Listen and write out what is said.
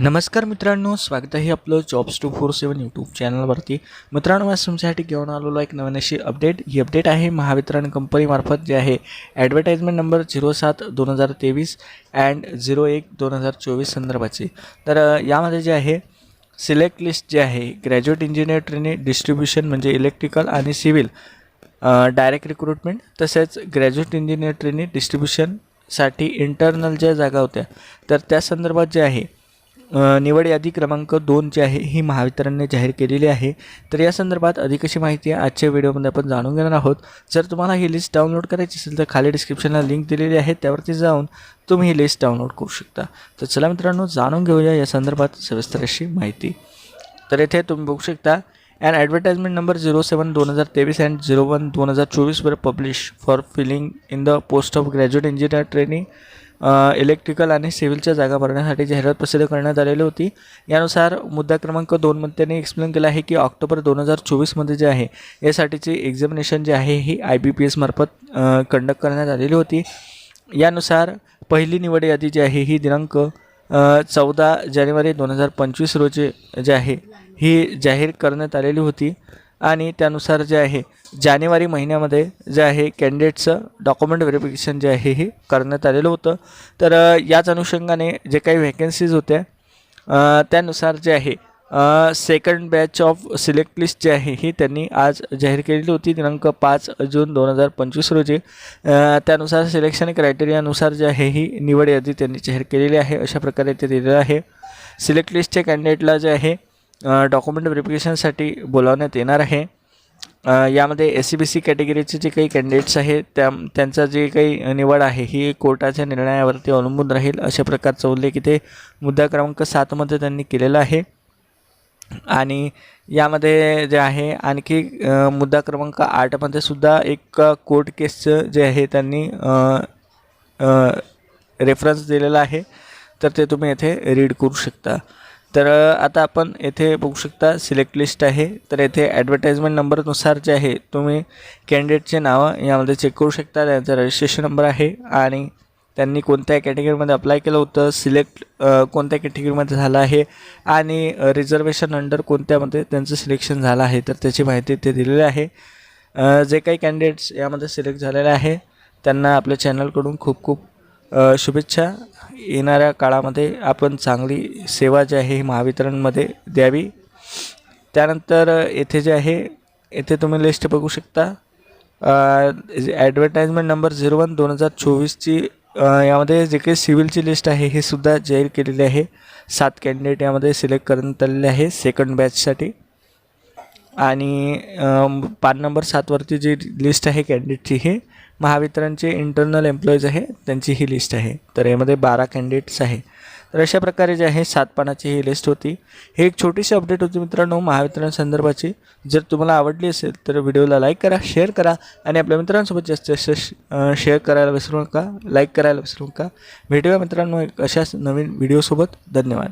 नमस्कार मित्रांनो स्वागत आहे आपलं jobs two four seven YouTube चॅनलवरती मित्रांनो आज तुमच्यासाठी घेऊन आलेलो एक नवीन अशी अपडेट ही अपडेट आहे महावितरण कंपनीमार्फत जे आहे ॲडव्हर्टाईजमेंट नंबर झिरो सात दोन हजार तेवीस अँड झिरो एक दोन हजार चोवीस संदर्भाची. तर यामध्ये जे आहे सिलेक्ट लिस्ट जे आहे ग्रॅज्युएट इंजिनियर ट्रेनिंग डिस्ट्रीब्युशन म्हणजे इलेक्ट्रिकल आणि सिव्हिल डायरेक्ट रिक्रुटमेंट तसेच ग्रॅज्युएट इंजिनियर ट्रेनिंग डिस्ट्रीब्युशनसाठी इंटरनल ज्या जागा होत्या तर त्या संदर्भात जे आहे निवड यादी क्रमांक दोन जी आहे ही महावितरणने जाहीर केलेली आहे. तर या संदर्भात अधिक अशी माहिती आजच्या व्हिडिओमध्ये आपण जाणून घेणार आहोत. जर तुम्हाला ही लिस्ट डाउनलोड करायची असेल तर खाली डिस्क्रिप्शनला लिंक दिलेली आहे. त्यावरती जाऊन तुम्ही ही लिस्ट डाउनलोड करू शकता. तर चला मित्रांनो जाणून घेऊया या संदर्भात सविस्तर अशी माहिती. तर येथे तुम्ही बघू शकता and advertisement number zero seven दोन हजार तेवीस अँड झिरो वन दोन हजार चोवीसवर publish for filling in the post of graduate engineer training electrical आणि सिव्हिलच्या जागा भरण्यासाठी जाहिरात प्रसिद्ध करण्यात आलेली होती. यानुसार मुद्दा क्रमांक दोनमध्ये त्यांनी एक्सप्लेन केलं आहे की ऑक्टोबर दोन हजार चोवीसमध्ये जे आहे यासाठीची एक्झामिनेशन जे आहे ही आय बी पी एसमार्फत कंडक्ट करण्यात आलेली होती. यानुसार पहिली निवड यादी जी आहे ही दिनांक चौदा जानेवारी दोन हजार पंचवीस रोजी जे आहे ही जाहीर करण्यात आलेली होती. आणि त्यानुसार जे आहे जानेवारी महिन्यामध्ये जे आहे कॅन्डिडेटचं डॉक्युमेंट व्हेरिफिकेशन जे आहे हे करण्यात आलेलं होतं. तर याच अनुषंगाने जे काही व्हॅकन्सीज होत्या त्यानुसार जे आहे second batch of select list जी आहे ही त्यांनी आज जाहीर केलेली होती दिनांक पाच जून दोन हजार पंचवीस रोजी. त्यानुसार सिलेक्शन क्रायटेरियानुसार जे आहे ही निवड यादी त्यांनी जाहीर केलेली आहे अशा प्रकारे ते दिलेलं आहे. सिलेक्ट लिस्टच्या कॅन्डिडेटला जे आहे डॉक्युमेंट व्हेरिफिकेशनसाठी बोलावण्यात येणार आहे. यामध्ये एस सी बी सी कॅटेगरीचे जे काही कॅन्डिडेट्स आहेत त्या त्यांचा जे काही निवड आहे ही कोर्टाच्या निर्णयावरती अवलंबून राहील अशा प्रकारचा उल्लेख इथे मुद्दा क्रमांक सातमध्ये त्यांनी केलेला आहे. आणि यामध्ये जे आहे आणखी मुद्दा क्रमांक आठमध्ये सुद्धा एक कोर्ट केसचं जे आहे त्यांनी रेफरन्स दिलेला आहे. तर ते तुम्ही येथे रीड करू शकता. तर आता आपण येथे बघू शकता सिलेक्ट लिस्ट आहे. तर येथे ॲडव्हर्टाईजमेंट नंबरनुसार जे आहे तुम्ही कॅन्डिडेटचे नावं यामध्ये चेक करू शकता. त्यांचा रजिस्ट्रेशन नंबर आहे आणि त्यांनी कोणत्या कॅटेगरीमध्ये अप्लाय केलं होतं सिलेक्ट कोणत्या कॅटेगरीमध्ये झालं आहे आणि रिझर्वेशन अंडर कोणत्यामध्ये त्यांचं सिलेक्शन झालं आहे. तर त्याची माहिती ते दिलेली आहे. जे काही कॅन्डिडेट्स यामध्ये सिलेक्ट झालेले आहे त्यांना आपल्या चॅनलकडून खूप खूप शुभेच्छा. येणाऱ्या काळामध्ये आपण चांगली सेवा जी आहे ही महावितरणमध्ये द्यावी. त्यानंतर येथे जे आहे येथे तुम्ही लिस्ट बघू शकता. ॲडव्हर्टाईजमेंट नंबर झिरो वन दोन हजार चोवीसची यामध्ये जे काही सिव्हिलची लिस्ट आहे हे सुद्धा जाहीर केलेली आहे. सात कॅन्डिडेट यामध्ये सिलेक्ट करण्यात आलेले आहे सेकंड बॅचसाठी आणि पान नंबर सातवरती जी लिस्ट आहे कॅन्डिडेटची ही महावितरणचे इंटरनल एम्प्लॉईज आहे त्यांची ही लिस्ट आहे. तर यामध्ये बारा कॅन्डिडेट्स आहे. तर अशा प्रकारे जे आहे सात पानाची ही लिस्ट होती. ही एक छोटीशी अपडेट होती मित्रांनो महावितरण संदर्भाची. जर तुम्हाला आवडली असेल तर व्हिडिओला लाईक करा शेअर करा आणि आपल्या मित्रांसोबत जास्त जास्त शेअर करायला विसरू नका लाईक करायला विसरू नका. भेटूया मित्रांनो एक अशाच नवीन व्हिडिओसोबत धन्यवाद.